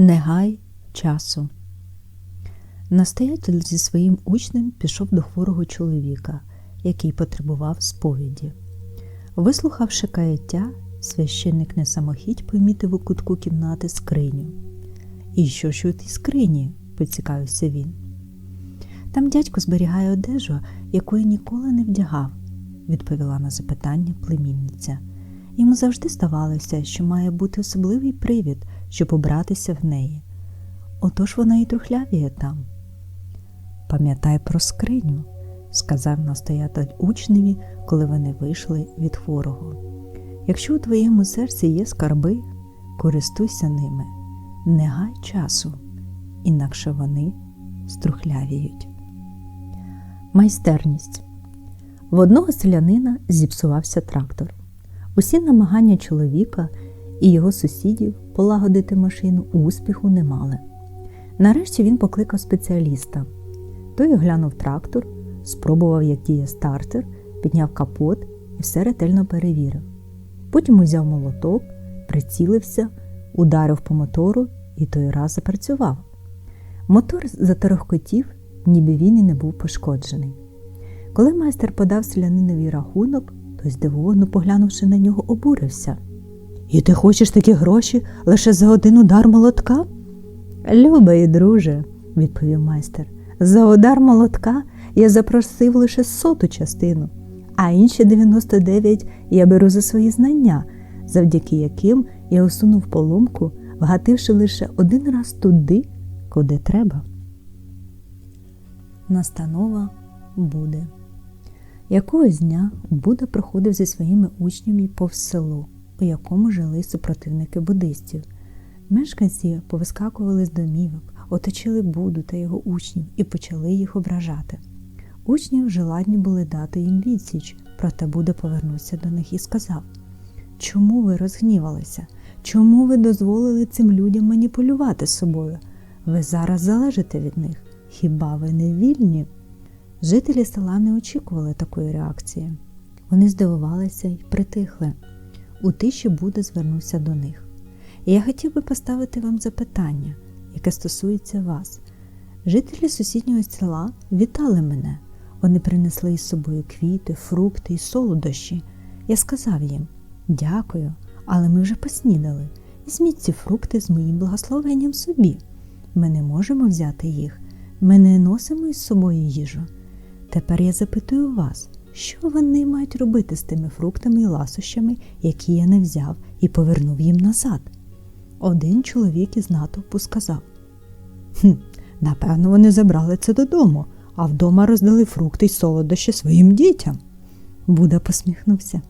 Не гай часу. Настоятель зі своїм учнем пішов до хворого чоловіка, який потребував сповіді. Вислухавши каяття, священник не самохідь помітив у кутку кімнати скриню. І що ж у тій скрині? поцікавився він. Там дядько зберігає одежу, якої ніколи не вдягав, відповіла на запитання племінниця. Йому завжди здавалося, що має бути особливий привід, щоб обратися в неї. Отож вона і трухлявіє там. Пам'ятай про скриню, сказав настоятель учневі, коли вони вийшли від хворого. Якщо у твоєму серці є скарби, користуйся ними, не гай часу, інакше вони струхлявіють. Майстерність в одного селянина зіпсувався трактор. Усі намагання чоловіка і його сусідів полагодити машину успіху не мали. Нарешті він покликав спеціаліста. Той оглянув трактор, спробував, як діє стартер, підняв капот і все ретельно перевірив. Потім узяв молоток, прицілився, ударив по мотору і той раз запрацював. Мотор заторохкотів, ніби він і не був пошкоджений. Коли майстер подав селянинові рахунок, той здивовано поглянувши на нього, обурився. І ти хочеш такі гроші лише за один удар молотка? Любий, друже, відповів майстер. За удар молотка я запросив лише соту частину, а інші 99 я беру за свої знання, завдяки яким я усунув поломку, вгативши лише один раз туди, куди треба. Настанова буде. Якогось дня Буда проходив зі своїми учнями повз село, у якому жили супротивники буддистів. Мешканці повискакували з домівок, оточили Буду та його учнів і почали їх ображати. Учні вже ладні були дати їм відсіч, проте Буда повернувся до них і сказав: Чому ви розгнівалися? Чому ви дозволили цим людям маніпулювати собою? Ви зараз залежите від них. Хіба ви не вільні? Жителі села не очікували такої реакції. Вони здивувалися і притихли. У тиші Буда звернувся до них. І я хотів би поставити вам запитання, яке стосується вас. Жителі сусіднього села вітали мене. Вони принесли із собою квіти, фрукти і солодощі. Я сказав їм дякую, але ми вже поснідали. Візьміть ці фрукти з моїм благословенням собі. Ми не можемо взяти їх, ми не носимо із собою їжу. Тепер я запитую вас, що вони мають робити з тими фруктами і ласощами, які я не взяв і повернув їм назад. Один чоловік із натовпу сказав: «Хм, напевно, вони забрали це додому, а вдома роздали фрукти й солодощі своїм дітям. Буда посміхнувся.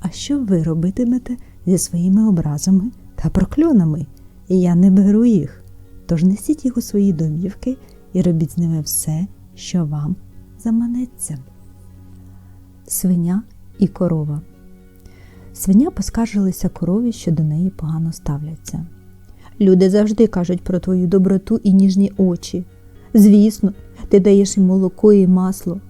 А що ви робитимете зі своїми образами та прокльонами? І я не беру їх. Тож несіть їх у свої домівки і робіть з ними все, що вам заманеться. Свиня і корова. Свиня поскаржилася корові, що до неї погано ставляться. Люди завжди кажуть про твою доброту і ніжні очі. Звісно, ти даєш їм молоко і масло,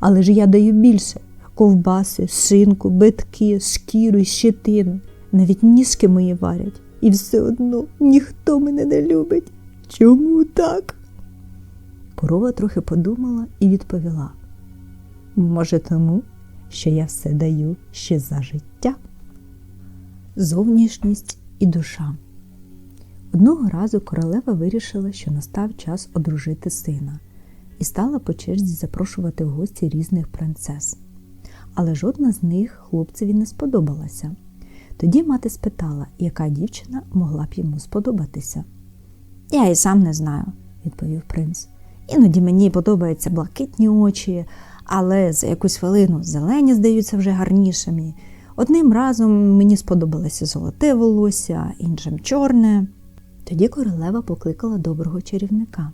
але ж я даю більше ковбаси, шинку, битки, шкіру і щетину. Навіть ніжки мої варять, і все одно ніхто мене не любить. Чому так? Корова трохи подумала і відповіла: Може, тому, що я все даю ще за життя. Зовнішність і душа. Одного разу королева вирішила, що настав час одружити сина, і стала по черзі запрошувати в гості різних принцес. Але жодна з них хлопцеві не сподобалася. Тоді мати спитала, яка дівчина могла б йому сподобатися. Я і сам не знаю, відповів принц. Іноді мені подобаються блакитні очі, але за якусь хвилину зелені здаються вже гарнішими. Одним разом мені сподобалося золоте волосся, іншим чорне. Тоді королева покликала доброго чарівника.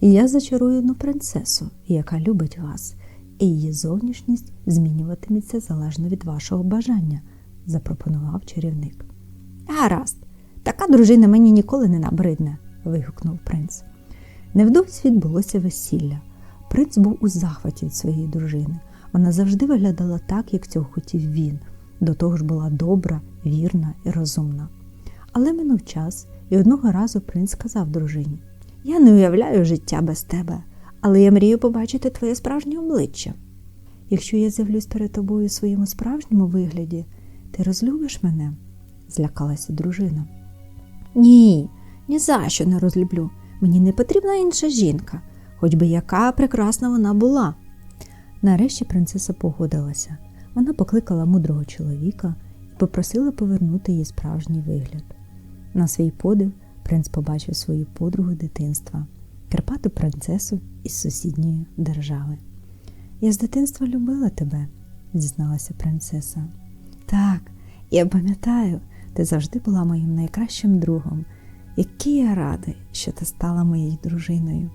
Я зачарую одну принцесу, яка любить вас, і її зовнішність змінюватиметься залежно від вашого бажання, запропонував чарівник. Гаразд, така дружина мені ніколи не набридне, вигукнув принц. Невдовзі відбулося весілля. Принц був у захваті від своєї дружини. Вона завжди виглядала так, як цього хотів він. До того ж була добра, вірна і розумна. Але минув час, І одного разу принц сказав дружині: Я не уявляю життя без тебе, але я мрію побачити твоє справжнє обличчя. Якщо я з'явлюсь перед тобою у своєму справжньому вигляді, ти розлюбиш мене? злякалася дружина. Ні, ні за що не розлюблю. Мені не потрібна інша жінка, хоч би яка прекрасна вона була. Нарешті принцеса погодилася. Вона покликала мудрого чоловіка і попросила повернути їй справжній вигляд. На свій подив принц побачив свою подругу дитинства, Карпату принцесу із сусідньої держави. Я з дитинства любила тебе, зізналася принцеса. Так, я пам'ятаю, ти завжди була моїм найкращим другом. Який я радий, що ти стала моєю дружиною,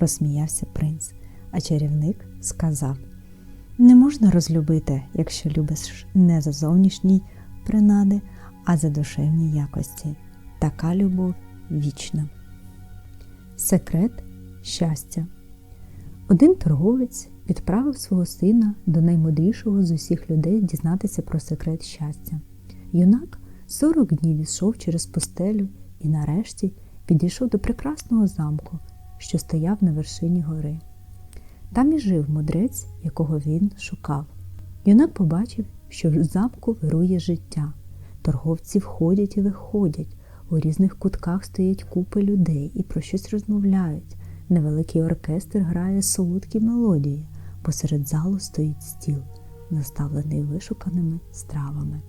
розсміявся принц, а чарівник сказав: Не можна розлюбити, якщо любиш не за зовнішній принади, а за душевні якості. Така любов вічна. Секрет щастя. Один торговець відправив свого сина до наймудрішого з усіх людей дізнатися про секрет щастя. Юнак 40 днів ішов через пустелю і нарешті підійшов до прекрасного замку, що стояв на вершині гори. Там і жив мудрець, якого він шукав. Юнак побачив, що в замку вирує життя. Торговці входять і виходять, у різних кутках стоять купи людей і про щось розмовляють. Невеликий оркестр грає солодкі мелодії, посеред залу стоїть стіл, наставлений вишуканими стравами.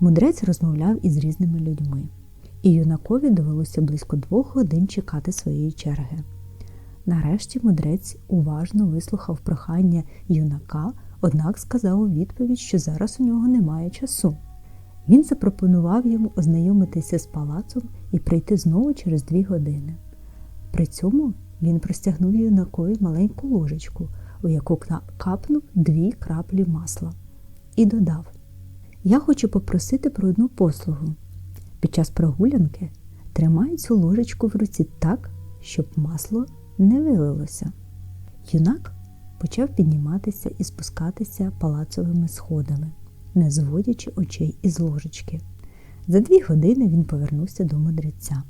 Мудрець розмовляв із різними людьми, і юнакові довелося близько двох годин чекати своєї черги. Нарешті мудрець уважно вислухав прохання юнака, однак сказав у відповідь, що зараз у нього немає часу. Він запропонував йому ознайомитися з палацом і прийти знову через дві години. При цьому він простягнув юнакові маленьку ложечку, у яку капнув дві краплі масла, і додав: Я хочу попросити про одну послугу. Під час прогулянки тримай цю ложечку в руці так, щоб масло не вилилося. Юнак почав підніматися і спускатися палацовими сходами, не зводячи очей із ложечки. За дві години він повернувся до мудреця.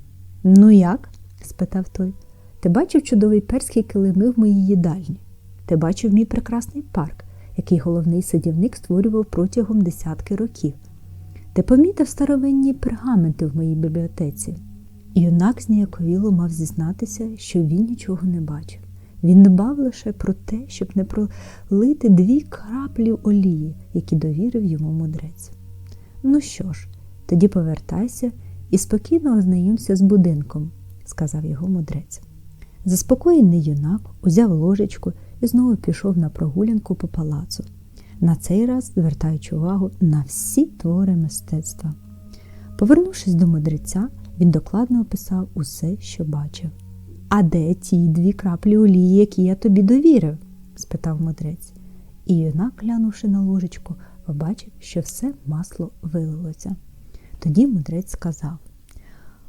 Ну як? спитав той. Ти бачив чудовий перський килими в моїй їдальні? Ти бачив мій прекрасний парк, який головний садівник створював протягом десятки років. Ти помітив старовинні пергаменти в моїй бібліотеці. Юнак зніяковіло мав зізнатися, що він нічого не бачив. Він дбав лише про те, щоб не пролити дві краплі олії, які довірив йому мудрець. Ну що ж, тоді повертайся і спокійно ознайомся з будинком, сказав його мудрець. Заспокоєний юнак узяв ложечку і знову пішов на прогулянку по палацу, на цей раз звертаючи увагу на всі твори мистецтва. Повернувшись до мудреця, він докладно описав усе, що бачив. А де ті дві краплі олії, які я тобі довірив? спитав мудрець. І юнак, глянувши на ложечку, побачив, що все масло вилилося. Тоді мудрець сказав: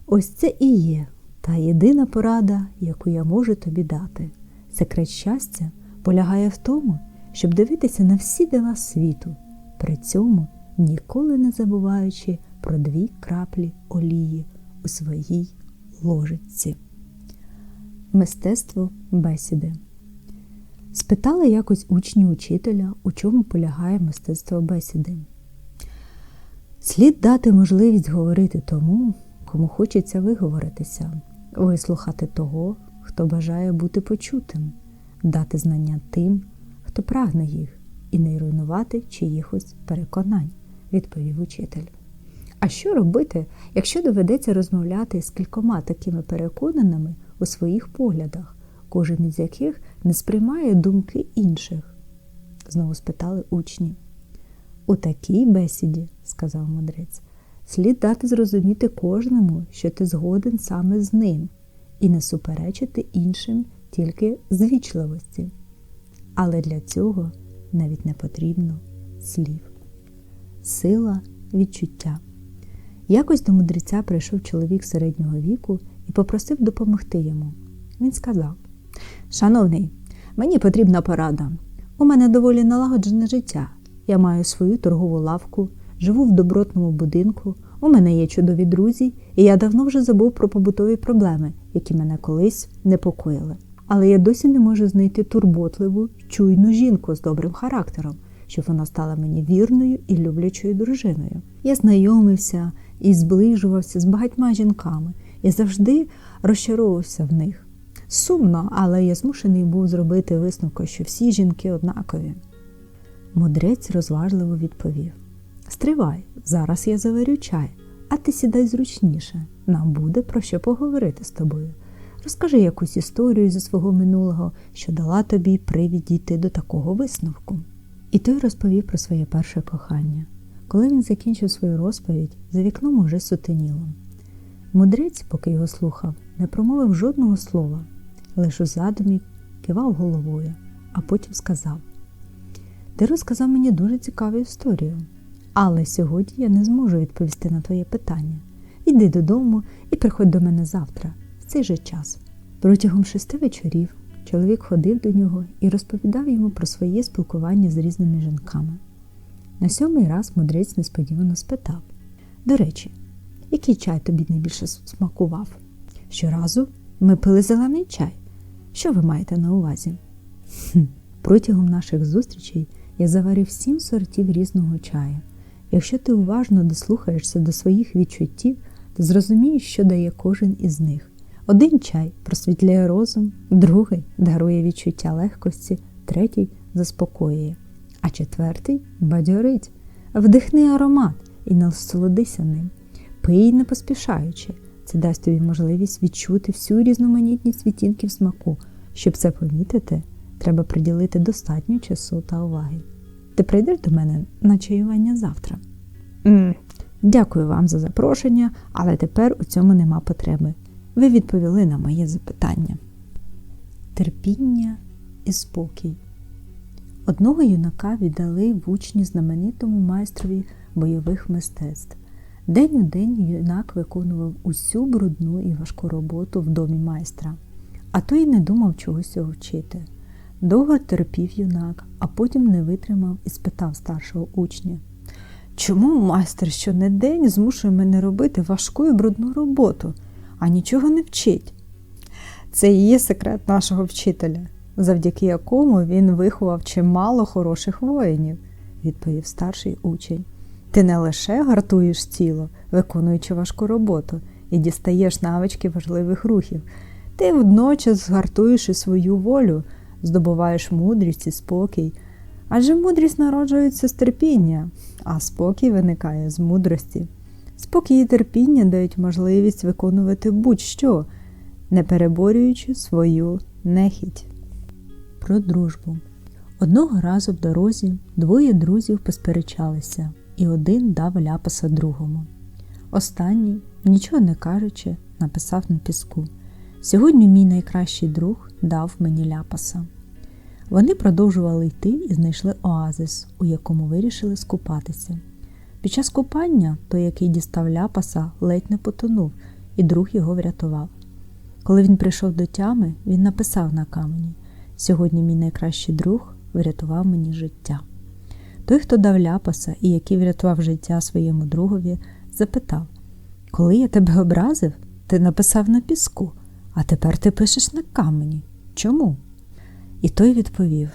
Ось це і є та єдина порада, яку я можу тобі дати. Секрет щастя полягає в тому, щоб дивитися на всі дива світу, при цьому ніколи не забуваючи про дві краплі олії у своїй ложиці. Мистецтво бесіди. Спитали якось учні учителя, у чому полягає мистецтво бесіди. Слід дати можливість говорити тому, кому хочеться виговоритися, вислухати того, хто бажає бути почутим, дати знання тим, хто прагне їх, і не руйнувати чиїхось переконань, відповів учитель. А що робити, якщо доведеться розмовляти з кількома такими переконаними у своїх поглядах, кожен із яких не сприймає думки інших? знову спитали учні. У такій бесіді, сказав мудрець, слід дати зрозуміти кожному, що ти згоден саме з ним, і не суперечити іншим тільки звічливості. Але для цього навіть не потрібно слів. Сила відчуття. Якось до мудреця прийшов чоловік середнього віку і попросив допомогти йому. Він сказав: Шановний, мені потрібна порада. У мене доволі налагоджене життя. Я маю свою торгову лавку, живу в добротному будинку, У мене є чудові друзі, і я давно вже забув про побутові проблеми, які мене колись непокоїли. Але я досі не можу знайти турботливу, чуйну жінку з добрим характером, щоб вона стала мені вірною і люблячою дружиною. Я знайомився і зближувався з багатьма жінками і завжди розчаровувався в них. Сумно, але я змушений був зробити висновку, що всі жінки однакові. Мудрець розважливо відповів: Стривай, зараз я заварю чай, а ти сідай зручніше. Нам буде про що поговорити з тобою. Розкажи якусь історію зі свого минулого, що дала тобі привід дійти до такого висновку. І той розповів про своє перше кохання. Коли він закінчив свою розповідь, за вікном уже сутеніло. Мудрець, поки його слухав, не промовив жодного слова, лише у задумі кивав головою, а потім сказав: Ти розказав мені дуже цікаву історію, але сьогодні я не зможу відповісти на твоє питання. Йди додому і приходь до мене завтра, в цей же час. Протягом шести вечорів чоловік ходив до нього і розповідав йому про своє спілкування з різними жінками. На сьомий раз мудрець несподівано спитав: До речі, який чай тобі найбільше смакував? Щоразу ми пили зелений чай. Що ви маєте на увазі? Хм. Протягом наших зустрічей я заварив сім сортів різного чаю. Якщо ти уважно дослухаєшся до своїх відчуттів, то зрозумієш, що дає кожен із них. Один чай просвітляє розум, другий дарує відчуття легкості, третій заспокоює, а четвертий бадьорить. Вдихни аромат і насолодися ним. Пий не поспішаючи. Це дасть тобі можливість відчути всю різноманітність відтінків смаку. Щоб це помітити, треба приділити достатньо часу та уваги. Ти прийдеш до мене на чаювання завтра. Mm. Дякую вам за запрошення, але тепер у цьому нема потреби. Ви відповіли на моє запитання. Терпіння і спокій. Одного юнака віддали в учні знаменитому майстрові бойових мистецтв. День у день юнак виконував усю брудну і важку роботу в домі майстра, а той не думав чогось його вчити. Довго терпів юнак, а потім не витримав і спитав старшого учня Чому майстер щонедень змушує мене робити важку і брудну роботу, а нічого не вчить? Це і є секрет нашого вчителя, завдяки якому він виховав чимало хороших воїнів, відповів старший учень. Ти не лише гартуєш тіло, виконуючи важку роботу, і дістаєш навички важливих рухів, ти водночас згартуєш і свою волю, здобуваєш мудрість і спокій. Адже мудрість народжується з терпіння, а спокій виникає з мудрості. Спокій і терпіння дають можливість виконувати будь-що, не переборюючи свою нехідь. Про дружбу. Одного разу в дорозі двоє друзів посперечалися і один дав ляпаса другому. Останній, нічого не кажучи, написав на піску: Сьогодні мій найкращий друг дав мені ляпаса. Вони продовжували йти і знайшли оазис, у якому вирішили скупатися. Під час купання той, який дістав ляпаса, ледь не потонув, і друг його врятував. Коли він прийшов до тями, він написав на камені: Сьогодні мій найкращий друг врятував мені життя. Той, хто дав ляпаса і який врятував життя своєму другові, запитав Коли я тебе образив, ти написав на піску, а тепер ти пишеш на камені. Чому? І той відповів: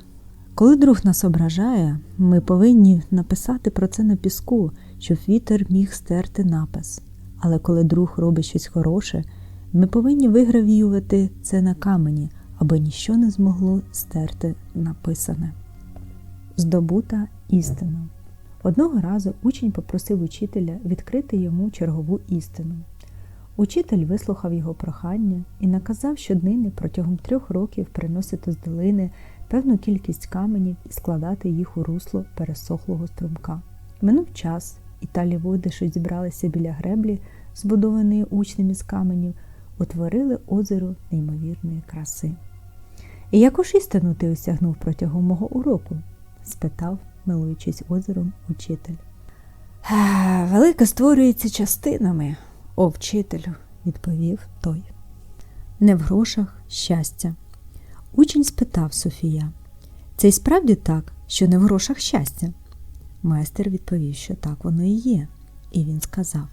Коли друг нас ображає, ми повинні написати про це на піску, щоб вітер міг стерти напис. Але коли друг робить щось хороше, ми повинні вигравіювати це на камені, аби ніщо не змогло стерти написане. Здобута істина. Одного разу учень попросив учителя відкрити йому чергову істину. Учитель вислухав його прохання і наказав щоднини протягом трьох років приносити з долини певну кількість каменів і складати їх у русло пересохлого струмка. Минув час, і талі води, що зібралися біля греблі, збудованої учнем із каменів, утворили озеро неймовірної краси. І яку ж істину ти осягнув протягом мого уроку? спитав, милуючись озером, учитель. Велике створюється частинами, о вчителю, відповів той. Не в грошах щастя. Учень спитав Софія. Це й справді так, що не в грошах щастя. Майстер відповів, що так воно і є, і він сказав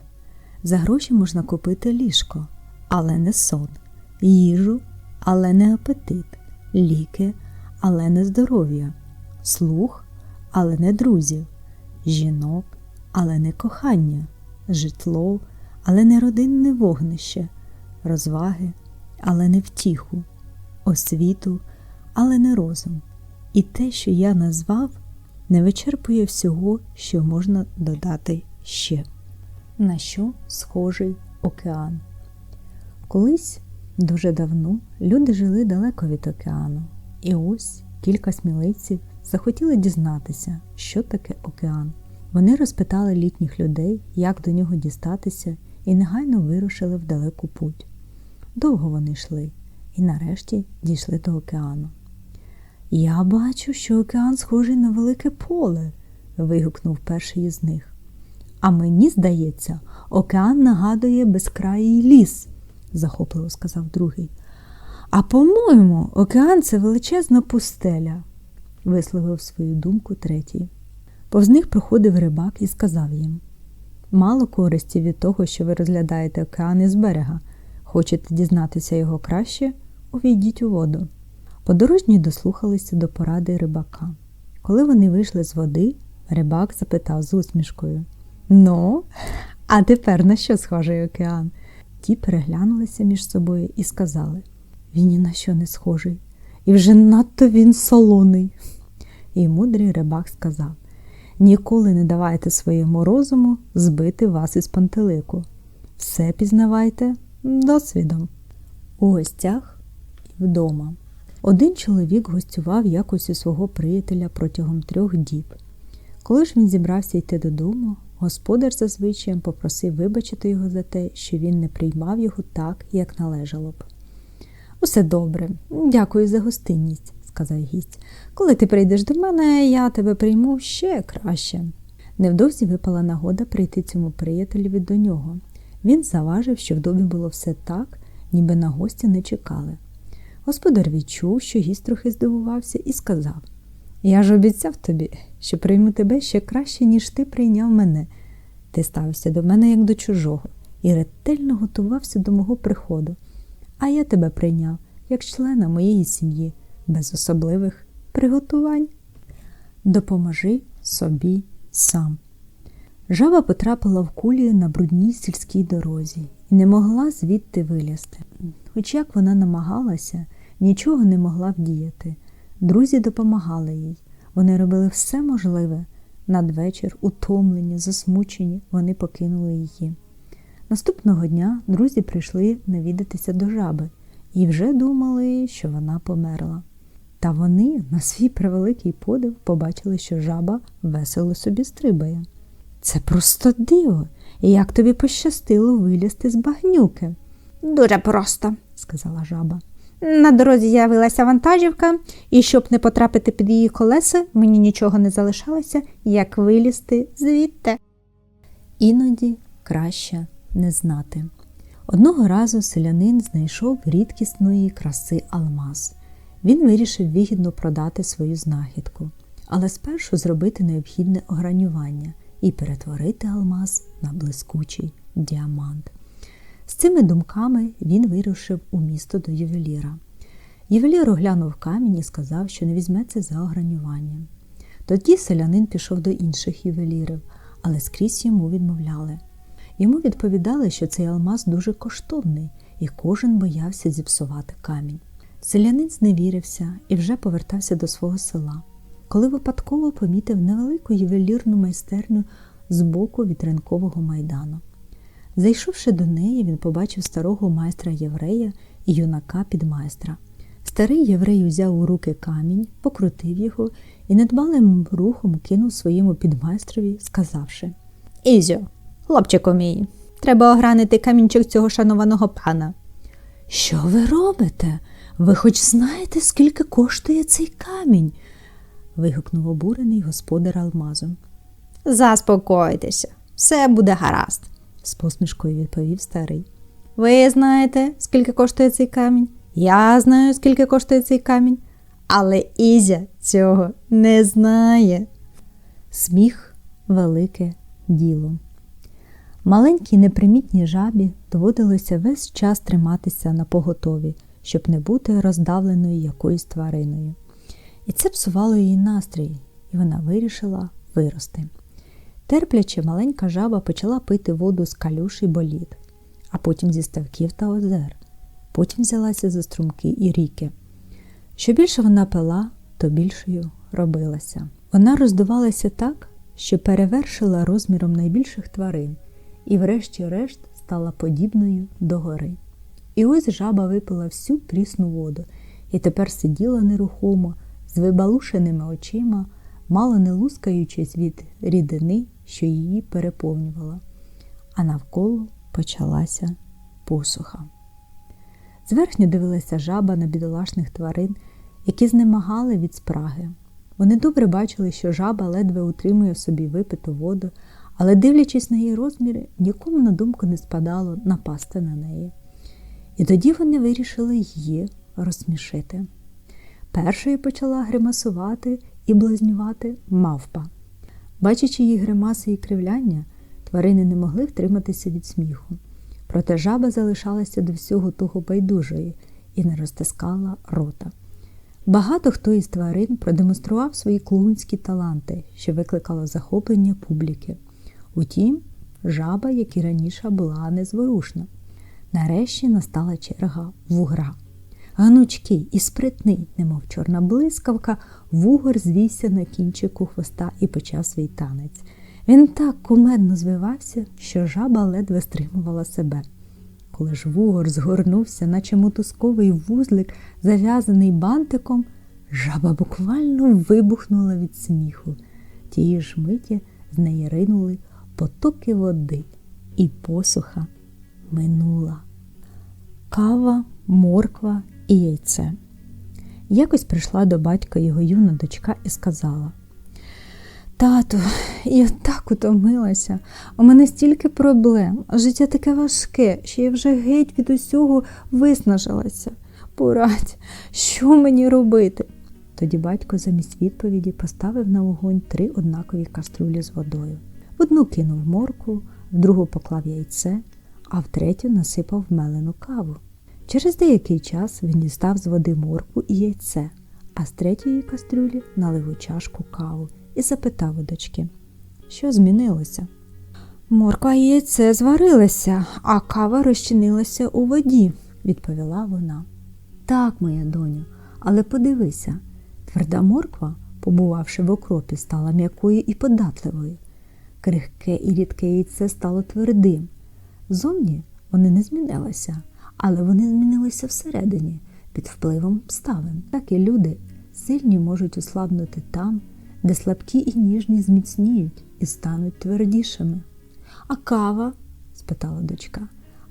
За гроші можна купити ліжко, але не сон, їжу, але не апетит, ліки, але не здоров'я, слух, але не друзів, жінок, але не кохання, житло, але не родинне вогнище, розваги, але не втіху, освіту, але не розум. І те, що я назвав, не вичерпує всього, що можна додати ще. На що схожий океан? Колись дуже давно люди жили далеко від океану, і ось кілька сміливців захотіли дізнатися, що таке океан. Вони розпитали літніх людей, як до нього дістатися, і негайно вирушили в далеку путь. Довго вони йшли і нарешті дійшли до океану. Я бачу, що океан схожий на велике поле, вигукнув перший із них. А мені здається, океан нагадує безкраїй ліс, захопливо сказав другий. А по-моєму, океан це величезна пустеля, висловив свою думку третій. Повз них проходив рибак і сказав їм Мало користі від того, що ви розглядаєте океан із берега. Хочете дізнатися його краще? Увійдіть у воду. Подорожні дослухалися до поради рибака. Коли вони вийшли з води, рибак запитав з усмішкою Ну, а тепер на що схожий океан? Ті переглянулися між собою і сказали Він ні на що не схожий, і вже надто він солоний. І мудрий рибак сказав Ніколи не давайте своєму розуму збити вас із пантелику. Все пізнавайте досвідом. У гостях і вдома. Один чоловік гостював якось у свого приятеля протягом трьох діб. Коли ж він зібрався йти додому, господар за звичаєм попросив вибачити його за те, що він не приймав його так, як належало б. Усе добре, дякую за гостинність, сказав гість. Коли ти прийдеш до мене, я тебе прийму ще краще. Невдовзі випала нагода прийти цьому приятелеві до нього. Він заважив, що в домі було все так, ніби на гості не чекали. Господар відчув, що гість трохи здивувався, і сказав Я ж обіцяв тобі, що прийму тебе ще краще, ніж ти прийняв мене. Ти ставився до мене як до чужого, і ретельно готувався до мого приходу. А я тебе прийняв як члена моєї сім'ї, без особливих приготувань. Допоможи собі сам. Жаба потрапила в кулі на брудній сільській дорозі і не могла звідти вилізти. Хоч як вона намагалася, нічого не могла вдіяти. Друзі допомагали їй. Вони робили все можливе. Надвечір, утомлені, засмучені, вони покинули її. Наступного дня друзі прийшли навідатися до жаби і вже думали, що вона померла. Та вони на свій превеликий подив побачили, що жаба весело собі стрибає. Це просто диво, і як тобі пощастило вилізти з багнюки. Дуже просто, сказала жаба. На дорозі з'явилася вантажівка, і щоб не потрапити під її колеса, мені нічого не залишалося, як вилізти звідти. Іноді краще не знати. Одного разу селянин знайшов рідкісної краси алмаз. Він вирішив вигідно продати свою знахідку, але спершу зробити необхідне огранювання і перетворити алмаз на блискучий діамант. З цими думками він вирушив у місто до ювеліра. Ювелір оглянув камінь і сказав, що не візьметься за огранювання. Тоді селянин пішов до інших ювелірів, але скрізь йому відмовляли. Йому відповідали, що цей алмаз дуже коштовний, і кожен боявся зіпсувати камінь. Селянин зневірився і вже повертався до свого села, коли випадково помітив невелику ювелірну майстерню з боку від ринкового майдану. Зайшовши до неї, він побачив старого майстра єврея і юнака підмайстра. Старий єврей узяв у руки камінь, покрутив його і недбалим рухом кинув своєму підмайстрові, сказавши Ізьо, хлопчику мій, треба огранити камінчик цього шанованого пана. Що ви робите? Ви хоч знаєте, скільки коштує цей камінь? вигукнув обурений господар алмазом. Заспокойтеся, все буде гаразд, з посмішкою відповів старий. Ви знаєте, скільки коштує цей камінь? Я знаю, скільки коштує цей камінь, але Ізя цього не знає. Сміх велике діло. Маленькій непримітній жабі доводилося весь час триматися на поготові, щоб не бути роздавленою якоюсь твариною. І це псувало її настрій, і вона вирішила вирости. Терпляче маленька жаба почала пити воду з калюш і боліт, а потім зі ставків та озер. Потім взялася за струмки і ріки. Що більше вона пила, то більшою робилася. Вона роздувалася так, що перевершила розміром найбільших тварин і, врешті-решт, стала подібною до гори. І ось жаба випила всю прісну воду і тепер сиділа нерухомо, з вибалушеними очима, мало не лускаючись від рідини, що її переповнювала. А навколо почалася посуха. Зверхньо дивилася жаба на бідолашних тварин, які знемагали від спраги. Вони добре бачили, що жаба ледве утримує в собі випиту воду, але, дивлячись на її розміри, нікому на думку не спадало напасти на неї. І тоді вони вирішили її розсмішити. Першою почала гримасувати і блазнювати мавпа. Бачачи її гримаси і кривляння, тварини не могли втриматися від сміху. Проте жаба залишалася до всього того байдужої і не розтискала рота. Багато хто із тварин продемонстрував свої клоунські таланти, що викликало захоплення публіки. Утім, жаба, як і раніше, була незворушна. Нарешті настала черга вугра. Ганучкий і спритний, немов чорна блискавка, вугор звівся на кінчику хвоста і почав свій танець. Він так кумедно звивався, що жаба ледве стримувала себе. Коли ж вугор згорнувся, наче мотузковий вузлик, зав'язаний бантиком, жаба буквально вибухнула від сміху. Тієї ж миті з неї ринули потоки води, і посуха минула. Кава, морква і яйце. Якось прийшла до батька його юна дочка і сказала: Тату, я так утомилася, у мене стільки проблем, життя таке важке, що я вже геть від усього виснажилася. Порадь, що мені робити? Тоді батько замість відповіді поставив на вогонь три однакові каструлі з водою. В одну кинув морку, в другу поклав яйце, а в третю насипав мелену каву. Через деякий час він дістав з води морку і яйце, а з третьої кастрюлі налив у чашку каву і запитав у дочки, що змінилося. Морква і яйце зварилися, а кава розчинилася у воді, відповіла вона. Так, моя доню, але подивися, тверда морква, побувавши в окропі, стала м'якою і податливою. Крихке і рідке яйце стало твердим. Зовні вони не змінилися, але вони змінилися всередині під впливом обставин. Так і люди сильні можуть ослабнути там, де слабкі і ніжні зміцніють і стануть твердішими. А кава? спитала дочка.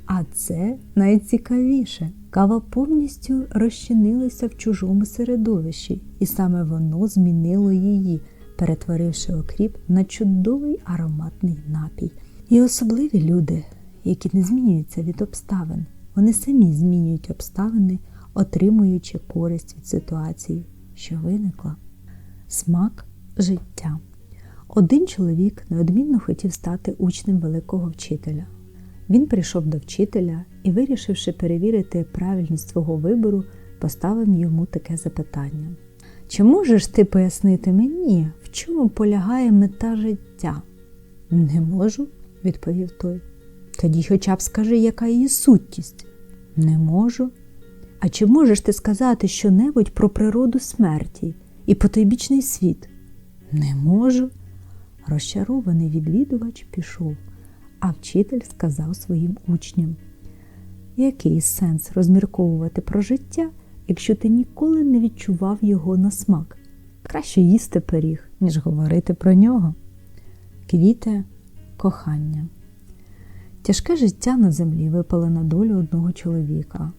А це найцікавіше. Кава повністю розчинилася в чужому середовищі, і саме воно змінило її, перетворивши окріп на чудовий ароматний напій. І особливі люди, які не змінюються від обставин, вони самі змінюють обставини, отримуючи користь від ситуації, що виникла. Смак життя. Один чоловік неодмінно хотів стати учнем великого вчителя. Він прийшов до вчителя і, вирішивши перевірити правильність свого вибору, поставив йому таке запитання: Чи можеш ти пояснити мені, в чому полягає мета життя? Не можу, відповів той. Тоді хоча б скажи, яка її суттість? Не можу. А чи можеш ти сказати щонебудь про природу смерті і потойбічний світ? Не можу. Розчарований відвідувач пішов, а вчитель сказав своїм учням, який сенс розмірковувати про життя, якщо ти ніколи не відчував його на смак? Краще їсти пиріг, ніж говорити про нього. Квіти кохання. Тяжке життя на землі випало на долю одного чоловіка.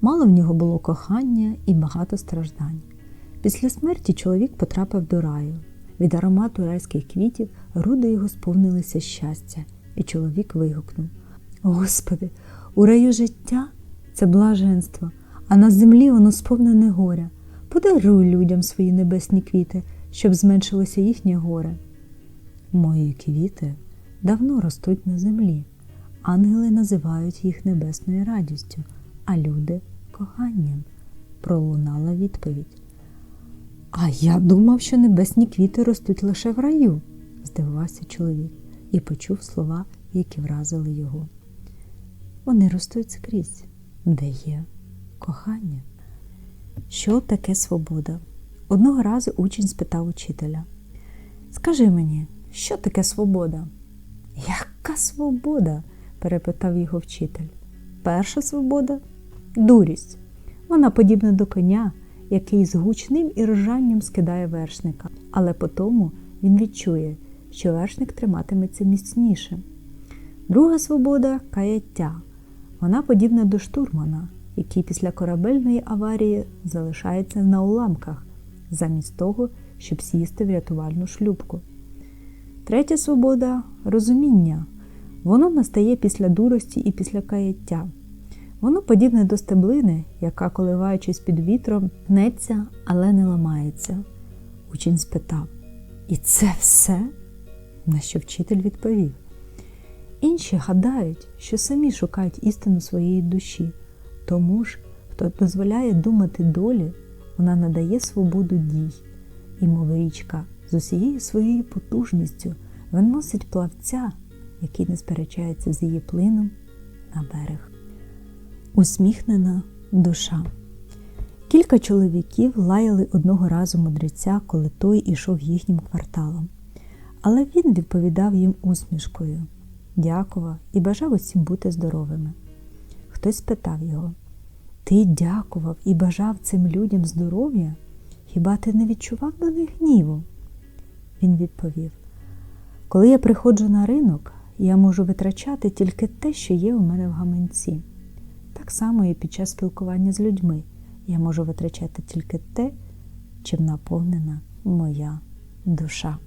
Мало в нього було кохання і багато страждань. Після смерті чоловік потрапив до раю. Від аромату райських квітів груди його сповнилися щастя, і чоловік вигукнув: Господи, у раю життя це блаженство, а на землі воно сповнене горя. Подаруй людям свої небесні квіти, щоб зменшилося їхнє горе. Мої квіти давно ростуть на землі. Ангели називають їх небесною радістю, а люди коханням. Пролунала відповідь. А я думав, що небесні квіти ростуть лише в раю, здивувався чоловік і почув слова, які вразили його. Вони ростуть скрізь, де є кохання. Що таке свобода? Одного разу учень спитав учителя. Скажи мені, що таке свобода? Яка свобода? Перепитав його вчитель. Перша свобода дурість. Вона подібна до коня, який з гучним і ржанням скидає вершника, але по тому він відчує, що вершник триматиметься міцніше. Друга свобода каяття. Вона подібна до штурмана, який після корабельної аварії залишається на уламках, замість того, щоб сісти в рятувальну шлюпку. Третя свобода розуміння. Воно настає після дурості і після каяття. Воно подібне до стеблини, яка, коливаючись під вітром, гнеться, але не ламається. Учень спитав: І це все? На що вчитель відповів. Інші гадають, що самі шукають істину своєї душі, тому ж, хто дозволяє думати долі, вона надає свободу дій, і мов річка з усією своєю потужністю виносить плавця, який не сперечається з її плином на берег. Усміхнена душа. Кілька чоловіків лаяли одного разу мудреця, коли той ішов їхнім кварталом. Але він відповідав їм усмішкою, дякував і бажав усім бути здоровими. Хтось спитав його: Ти дякував і бажав цим людям здоров'я? Хіба ти не відчував до них гніву? Він відповів: Коли я приходжу на ринок, я можу витрачати тільки те, що є у мене в гаманці. Так само і під час спілкування з людьми я можу витрачати тільки те, чим наповнена моя душа.